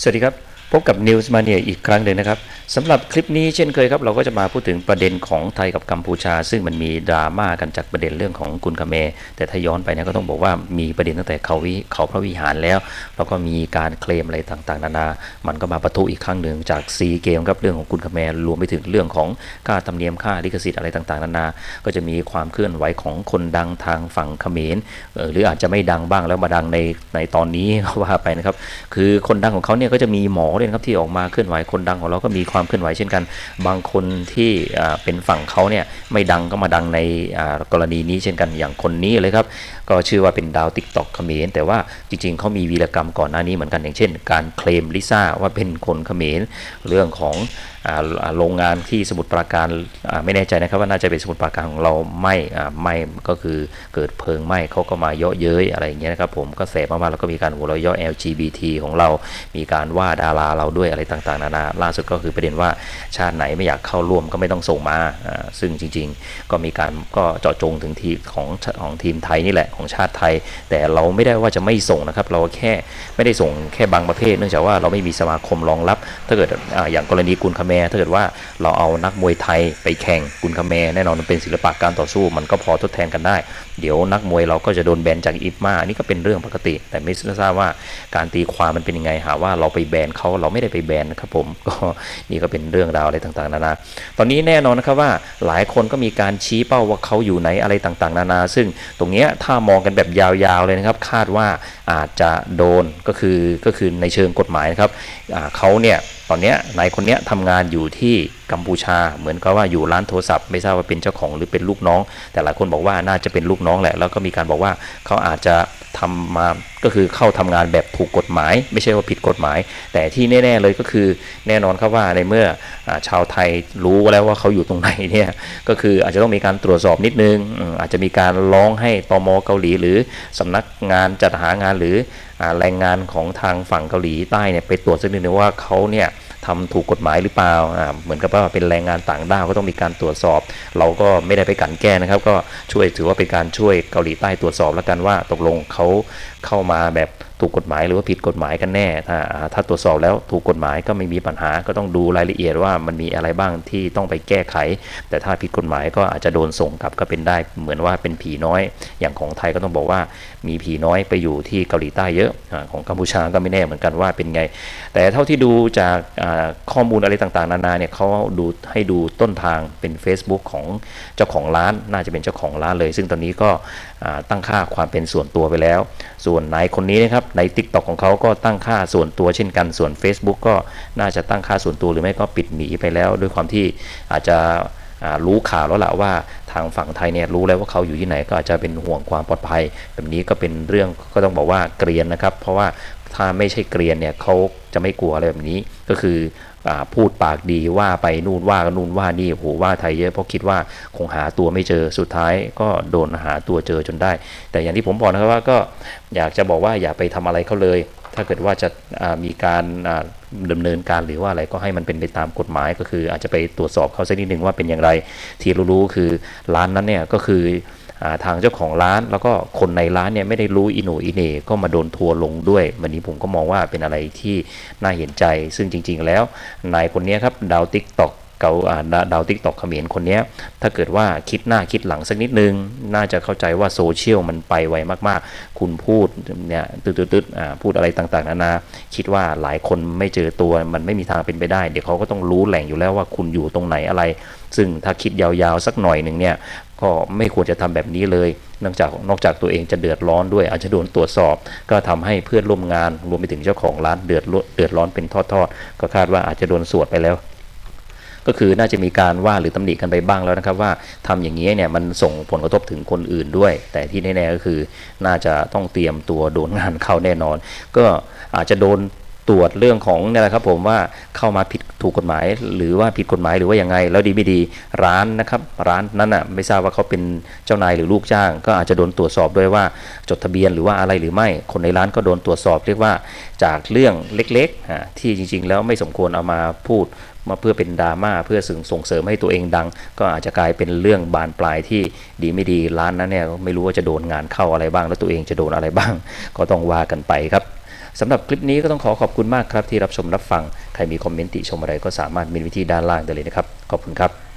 สวัสดีครับ พบกับ News Mania อีกครั้งหนึ่งนะครับสำหรับคลิปนี้เช่นเคยครับ เราก็จะมาพูดถึงประเด็นของไทยกับกัมพูชา ซึ่งมันมีดราม่ากันจากประเด็นเรื่องของกุนคาเม แต่ถ้าย้อนไปเนะก็ต้องบอกว่ามีประเด็นตั้งแต่เขาวิเขาพระวิหารแล้วแล้วก็มีการเคลมอะไรต่างๆ นานา มันก็มาประทุอีกครั้งหนึ่งจากซีเกมครับเรื่องของกุนคาเมรวมไปถึงเรื่องของค่าธรรมเนียมค่าลิขสิทธิ์อะไรต่างๆ นานา ก็จะมีความเคลื่อนไหวของคนดังทางฝั่งเขมรหรืออาจจะไม่ดังบ้างแล้วมาดังในในตอนนี้ว่าไปนะครับคือคนดังของเขาเนี่ยก็จะมีหมอด้วยนครับที่ออกมาเคลื่อนไหวคนดังของเราก็มีความเคลื่อนไหวเช่นกัน บางคนที่เป็นฝั่งเขาเนี่ยไม่ดังก็มาดังในกรณีนี้เช่นกันอย่างคนนี้เลยครับก็ชื่อว่าเป็นดาวติ๊กต็อกเขมรแต่ว่าจริงๆเขามีวีรกรรมก่อนหน้านี้เหมือนกันอย่างเช่น การเคลมลิซ่าว่าเป็นคนเขมรเรื่องของโรงงานที่สมุทรปราการไม่แน่ใจนะครับว่าน่าจะเป็นสมุทรปราการของเราไม่ไม่ก็คือเกิดเพลิงไหม้เขาก็มาเยาะเย้ยอะไรอย่างเงี้ยนะครับผมก็แสบมากๆแล้วก็มีการหัวเราะเยาะ LGBT ของเรา มีการว่าดาราเราด้วยอะไรต่างๆ นานา ล่าสุดก็คือประเด็นว่าชาติไหนไม่อยากเข้าร่วมก็ไม่ต้องส่งมา ซึ่งจริงๆ ก็มีการก็เจาะจงถึงทีของของทีมไทยนี่แหละของชาติไทย แต่เราไม่ได้ว่าจะไม่ส่งนะครับ เราแค่ไม่ได้ส่งแค่บางประเภท เนื่องจากว่าเราไม่มีสมาคมรองรับ ถ้าเกิดออย่างกรณีกุนคาแมถ้าเกิดว่าเราเอานักมวยไทยไปแข่งกุนคาแมแน่นอนมันเป็นศิลปะการต่อสู้มันก็พอทดแทนกันได้ เดี๋ยวนักมวยเราก็จะโดนแบนจากอิฟมาอันนี่ก็เป็นเรื่องปกติ แต่ไม่ทราบว่าการตีความมันเป็นยังไงหาว่าเราไปแบนเขาเราไม่ได้ไปแบนนะครับผมก็นี่ก็เป็นเรื่องราวอะไรต่างๆนานาตอนนี้แน่นอนนะครับว่าหลายคนก็มีการชี้เป้าว่าเขาอยู่ไหนอะไรต่างๆ นานา ซึ่งตรงเนี้ยถ้ามองกันแบบยาวๆเลยนะครับ คาดว่าอาจจะโดนก็คือก็คือในเชิงกฎหมายนะครับเขาเนี่ยตอนเนี้ยนายคนเนี้ยทำงานอยู่ที่ กัมพูชา เหมือนกับว่าอยู่ร้านโทรศัพท์ไม่ทราบว่าเป็นเจ้าของหรือเป็นลูกน้อง แต่หลายคนบอกว่าน่าจะเป็นลูกน้องแหละ แล้วก็มีการบอกว่าเขาอาจจะทำมาก็คือเข้าทำงานแบบถูกกฎหมาย ไม่ใช่ว่าผิดกฎหมาย แต่ที่แน่ ๆ เลยก็คือแน่นอนครับว่าในเมื่ออชาวไทยรู้แล้วว่าเขาอยู่ตรงไหนเนี่ยก็คืออาจจะต้องมีการตรวจสอบนิดนึง อาจจะมีการร้องให้ตมเกาหลี หรือสำนักงานจัดหางานหรืออแรงงานของทางฝั่งเกาหลีใต้เนี่ยไปตรวจสักนิดนึงว่าเขาเนี่ย ทำถูกกฎหมายหรือเปล่าเหมือนกับว่าเป็นแรงงานต่างด้าวก็ต้องมีการตรวจสอบ เราก็ไม่ได้ไปกันแก้นะครับ ก็ช่วยถือว่าเป็นการช่วยเกาหลีใต้ตรวจสอบแล้วกันว่าตกลงเขา เข้ามาแบบถูกกฎหมายหรือว่าผิดกฎหมายกันแน่ ถ้าถ้าตรวจสอบแล้วถูกกฎหมายก็ไม่มีปัญหาก็ต้องดูรายละเอียดว่ามันมีอะไรบ้างที่ต้องไปแก้ไข แต่ถ้าผิดกฎหมายก็อาจจะโดนส่งกลับก็เป็นได้เหมือนว่าเป็นผีน้อย อย่างของไทยก็ต้องบอกว่ามีผีน้อยไปอยู่ที่เกาหลีใต้เยอะของกัมพูชาก็ไม่แน่เหมือนกันว่าเป็นไง แต่เท่าที่ดูจากข้อมูลอะไรต่างๆ นานาเนี่ยเขาดูให้ดูต้นทางเป็น Facebook ของเจ้าของร้าน น่าจะเป็นเจ้าของร้านเลย ซึ่งตอนนี้ก็ตั้งค่าความเป็นส่วนตัวไปแล้วส่วนนายคนนี้นะครับใน t ิ k t o กของเขาก็ตั้งค่าส่วนตัวเช่นกันส่วน Facebook ก็น่าจะตั้งค่าส่วนตัวหรือไม่ก็ปิดหนีไปแล้ว ด้วยความที่อาจจะ รู้ข่าวแล้วล่ะว่าทางฝั่งไทยเนี่ยรู้แล้วว่าเขาอยู่ที่ไหนก็อาจจะเป็นห่วงความปลอดภัย แบบนี้ก็เป็นเรื่องก็ต้องบอกว่าเกรียนนะครับ เพราะว่าถ้าไม่ใช่เกรียนเนี่ยเขาจะไม่กลัวอะไรแบบนี้ก็คืออพูดปากดีว่าไปนู่นว่านู่นว่านี่โอ้โหว่าไทยเยอะเพราะคิดว่าคงหาตัวไม่เจอสุดท้ายก็โดนหาตัวเจอจนได้ แต่อย่างที่ผมบอกนะครับว่าก็อยากจะบอกว่าอย่าไปทำอะไรเขาเลย ถ้าเกิดว่าจะมีการอ่าดำเนินการหรือว่าอะไรก็ให้มันเป็นไปตามกฎหมายก็คืออาจจะไปตรวจสอบเขาสักนิดหนึ่งว่าเป็นอย่างไร ที่รู้ๆคือร้านนั้นเนี่ยก็คืออทางเจ้าของร้านแล้วก็คนในร้านเนี่ยไม่ได้รู้อิโหนอิเหนก็มาโดนทัวร์ลงด้วยวันนี้ผมก็มองว่าเป็นอะไรที่น่าเห็นใจ ซึ่งจริง ๆ แล้วนายคนนี้ครับดาวติ๊กต็อก เกาอ่าดาดาวติ๊กตอกเขมรคนนี้ถ้าเกิดว่าคิดหน้าคิดหลังสักนิดนึง น่าจะเข้าใจว่าโซเชียลมันไปไวมากๆ คุณพูดเนี่ยตืดๆๆอ่าพูดอะไรต่างๆนานาคิดว่าหลายคนไม่เจอตัวมันไม่มีทางเป็นไปได้ เดี๋ยวเขาก็ต้องรู้แหล่งอยู่แล้วว่าคุณอยู่ตรงไหนอะไร ซึ่งถ้าคิดยาวๆสักหน่อยหนึ่งเนี่ยก็ไม่ควรจะทำแบบนี้เลยเนื่องจากนอกจากตัวเองจะเดือดร้อนด้วยอาจจะโดนตรวจสอบ ก็ทำให้เพื่อนร่วมงานรวมไปถึงเจ้าของร้านเดือดร้อนเดือดร้อนเป็นทอดๆ ก็คาดว่าอาจจะโดนสวดไปแล้ว ก็คือน่าจะมีการว่าหรือตำหนิกันไปบ้างแล้วนะครับ ว่าทำอย่างนี้เนี่ยมันส่งผลกระทบถึงคนอื่นด้วย แต่ที่แน่ๆก็คือน่าจะต้องเตรียมตัวโดนงานเข้าแน่นอน ก็อาจจะโดน ตรวจเรื่องของนี่แหละครับผมว่าเข้ามาผิดถูกกฎหมาย หรือว่าผิดกฎหมายหรือว่ายังไง แล้วดีไม่ดีร้านนะครับ ร้านนั้นอะไม่ทราบว่าเขาเป็นเจ้านายหรือลูกจ้าง ก็อาจจะโดนตรวจสอบด้วยว่าจดทะเบียนหรือว่าอะไรหรือไม่ คนในร้านก็โดนตรวจสอบเรียกว่าจากเรื่องเล็กๆที่จริง ๆ แล้วไม่สมควรเอามาพูดมาเพื่อเป็นดราม่าเพื่อส่งส่งเสริมให้ตัวเองดัง ก็อาจจะกลายเป็นเรื่องบานปลายที่ดีไม่ดีร้านนั้นเนี่ยไม่รู้ว่าจะโดนงานเข้าอะไรบ้าง แล้วตัวเองจะโดนอะไรบ้าง ก็ต้องว่ากันไปครับ สำหรับคลิปนี้ก็ต้องขอขอบคุณมากครับที่รับชมรับฟัง ใครมีคอมเมนต์ติชมอะไรก็สามารถมีวิธีด้านล่างได้เลยนะครับ ขอบคุณครับ